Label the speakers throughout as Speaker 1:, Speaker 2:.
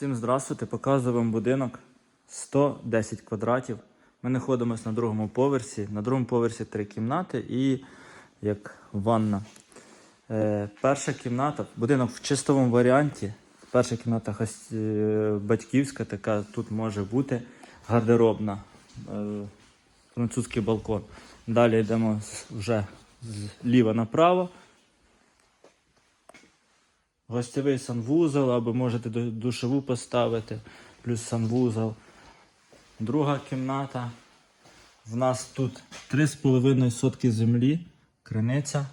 Speaker 1: Всім здравствуйте, показую вам будинок 110 квадратів. Ми знаходимося на другому поверсі. На другому поверсі три кімнати і як ванна. Е, перша кімната, будинок в чистовому варіанті. Перша кімната е, батьківська, така тут може бути гардеробна, е, французький балкон. Далі йдемо вже зліва направо. Гостєвий санвузол, або можете ду- душову поставити, плюс санвузол. Друга кімната. В нас тут 3,5 сотки землі, криниця.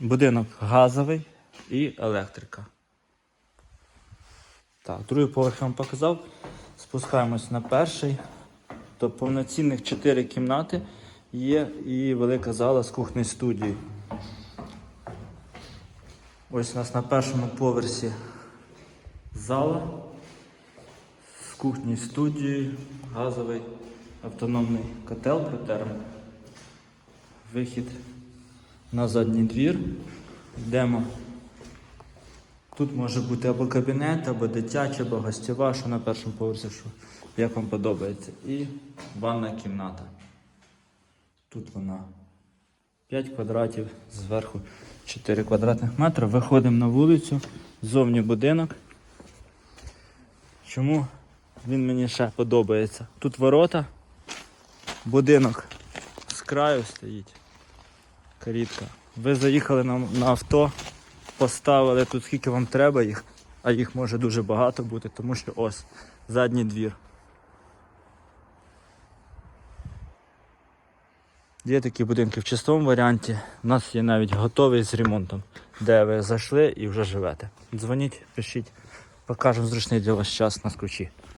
Speaker 1: Будинок газовий і електрика. Так, другий поверх я вам показав. Спускаємось на перший. То повноцінних 4 кімнати є і велика зала з кухні студії. Ось у нас на першому поверсі зала з кухні студії, газовий автономний котел протерм. Вихід на задній двір. Йдемо. Тут може бути або кабінет, або дитяча, або гостєва, що на першому поверсі, що як вам подобається. І ванна кімната. Тут вона 5 квадратів, зверху 4 квадратних метри. Виходимо на вулицю, зовні будинок. Чому він мені ще подобається? Тут ворота, будинок з краю стоїть. Карітка. Ви заїхали на, на авто, поставили тут скільки вам треба їх, а їх може дуже багато бути, тому що ось задній двір. Є такі будинки в чистому варіанті. У нас є навіть готовий з ремонтом, де ви зайшли і вже живете. Дзвоніть, пишіть, покажемо зручний для вас час на ключі.